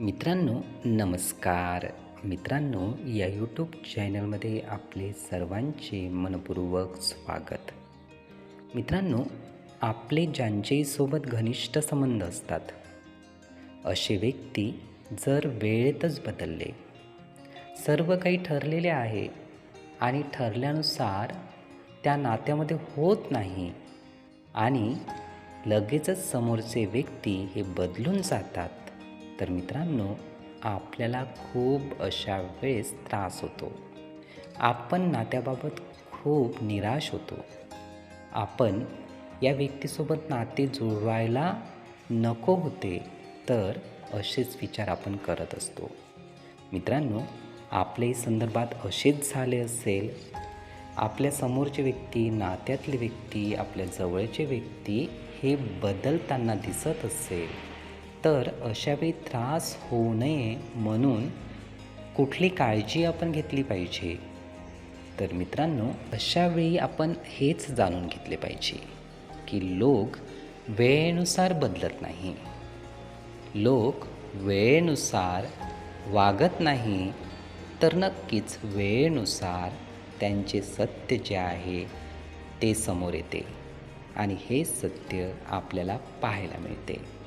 मित्रांनो नमस्कार. मित्रांनो या यूट्यूब चॅनलमध्ये आपले सर्वांचे मनपूर्वक स्वागत. मित्रांनो आपले ज्यांच्यासोबत घनिष्ठ संबंध असतात असे व्यक्ती जर वेळेतच बदलले सर्व काही ठरलेले आहे आणि ठरल्यानुसार त्या नात्यामध्ये होत नाही आणि लगेचच समोरचे व्यक्ती हे बदलून जातात तर मित्रांनो आपल्याला खूप अशा वेळेस त्रास होतो. आपण नात्याबाबत खूप निराश होतो. आपण या व्यक्तीसोबत नाते जुळवायला नको होते तर असेच विचार आपण करत असतो. मित्रांनो आपल्याही संदर्भात असेच झाले असेल आपल्या समोरचे व्यक्ती नात्यातले व्यक्ती आपल्या जवळचे व्यक्ती हे बदलताना दिसत असेल तर अशावेळी त्रास होऊ नये म्हणून कुठली काळजी आपण घेतली पाहिजे? तर मित्रांनो अशावेळी आपण हेच जाणून घेतले पाहिजे की लोक वेळेनुसार बदलत नाही. लोक वेळेनुसार वागत नाही तर नक्कीच वेळेनुसार त्यांचे सत्य जे आहे ते समोर येते आणि हे सत्य आपल्याला पाहायला मिळते.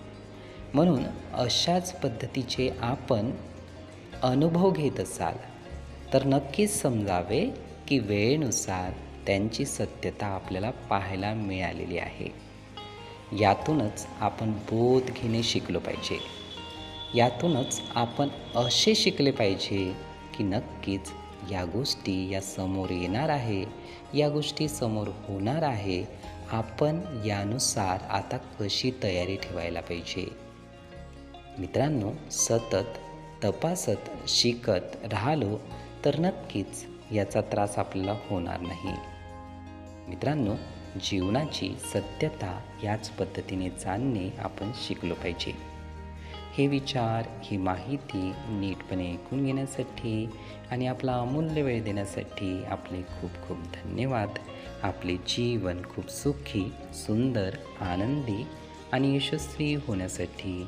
म्हणून अशाच पद्धतीचे आपण अनुभव घेत असाल तर नक्कीच समजावे की वेळेनुसार त्यांची सत्यता आपल्याला पाहायला मिळालेली आहे. यातूनच आपण बोध घेणे शिकलो पाहिजे. यातूनच आपण असे शिकले पाहिजे की नक्कीच या गोष्टी या समोर येणार आहे या गोष्टी समोर होणार आहे. आपण यानुसार आता कशी तयारी ठेवायला पाहिजे? मित्रांनो सतत तपासत शिकत राहिलो तर नक्कीच याचा त्रास आपल्याला होणार नाही. मित्रांनो जीवनाची सत्यता याच पद्धतीने जाणणे आपण शिकलो पाहिजे. हे विचार ही माहिती नीटपणे ऐकून घेण्यासाठी आणि आपला अमूल्य वेळ देण्यासाठी आपले खूप खूप धन्यवाद. आपले जीवन खूप सुखी सुंदर आनंदी आणि यशस्वी होण्यासाठी